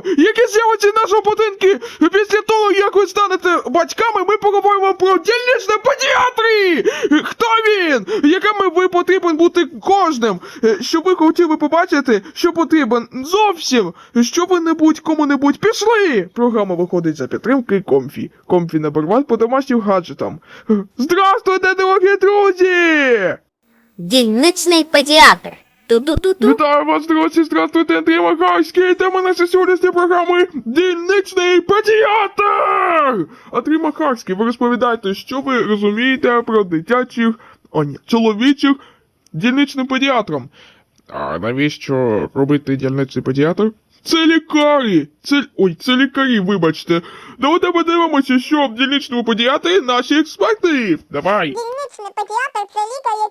Що? Які з'являться наші будинки? Після того, як ви станете батьками, ми поговоримо про дільничне педіатрії! Хто він? Якими ви потрібен бути кожним? Е, Що ви хотіли побачити, що потрібен зовсім? Що ви небудь кому-небудь пішли? Програма виходить за підтримки Комфі. Комфі номер ван по домашнім гаджетам. Е, Здравствуйте, дорогі друзі! Дільничний педіатр. Ту-ту-ту-ту. Вітаю вас, друзі! Здравствуйте, Андрій Махайський! Тема нашої сьогоднішньої програми Дільничний педіатр! Андрій Махайський, ви розповідаєте, що ви розумієте про дитячих, о ні, чоловічих дільничним педіатром. А навіщо робити дільничний педіатр? Це лікарі! Це. Ой, це лікарі, вибачте. Давайте подивимося, що в дільничному педіатрі наші експерти. Давай! Дільничний педіатр це лікар,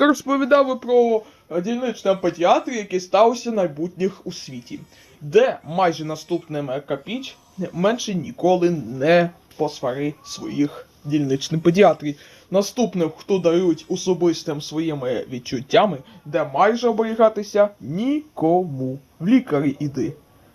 Хенк розповідав про е, дільничному педіатрі, який стався найбутніх у світі, де майже наступним капіч менше ніколи не посвари своїх дільничним педіатрів. Наступним, хто дарують особистим своїми відчуттями, де майже оберігатися нікому. В лікарі іди.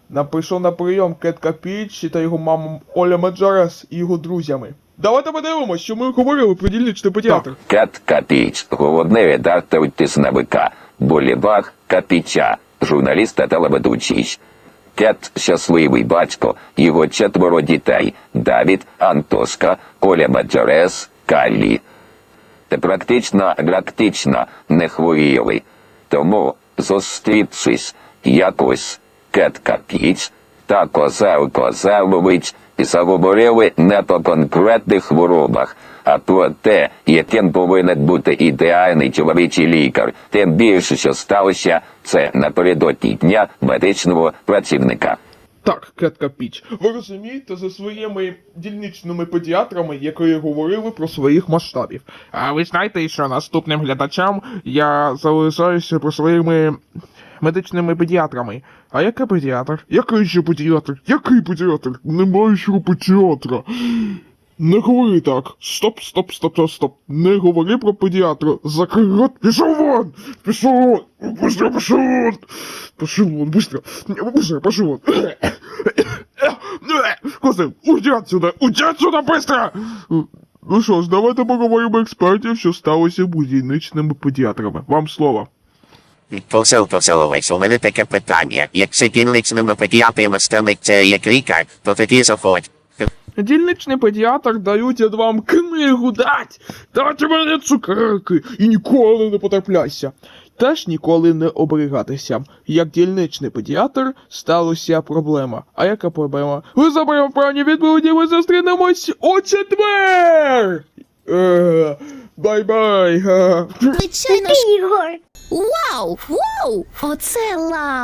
Напишу на прийом Кет Капіч та його маму Оля Маджарес і його друзями. Давайте подивимось, що ми говорили про дільничний педіатр. Кет Капіч, головний редактор тисновика, Болівар Капіча, журналіст та телеведучий. Кет щасливий батько, його четверо дітей Давід, Антошка, Коля Маджарес, Каллі. Та практично практично не хворіли. Тому, зустрівшись якось Кет Капіч та Козел Козелович заговорили не по конкретних хворобах, а про те, яким повинен бути ідеальний чоловічий лікар, тим більше, що сталося це напередодні дня медичного працівника. Так, Кетка Піч, ви розумієте за своїми дільничними педіатрами, які говорили про своїх масштабів. А ви знаєте, що наступним глядачам я залишаюся про своїми медичними педіатрами. А який педіатр? Який ще педіатр? Який педіатр? Немає ще педіатра. Не говори так. Стоп, стоп, стоп, стоп, стоп. Не говори про педіатра. Закрий рот. Пішов вон! Пішов вон! Быстро пішов вон! Пішов вон, быстро. Быстро, пішов вон. Козел, уйди отсюда! Уйди отсюда, быстро! Ну що ж, давайте поговоримо експертів, що сталося будівничними педіатрами. Вам слово. Посел Поселович, у мене таке питання. Якщо дільничними педіатрами стане як лікар, то тоді заходь. Дільничний педіатр дають вам книгу дать! Дайте мені цукерки і ніколи не потрапляйся. Теж ніколи не оберігатися. Як дільничний педіатр сталася проблема. А яка проблема? Ви забрали правильні відповіді, ми зустрінемось у четвер! Бай-бай! Звичайно ж. Ігор! Вау! Вау! Оце лав!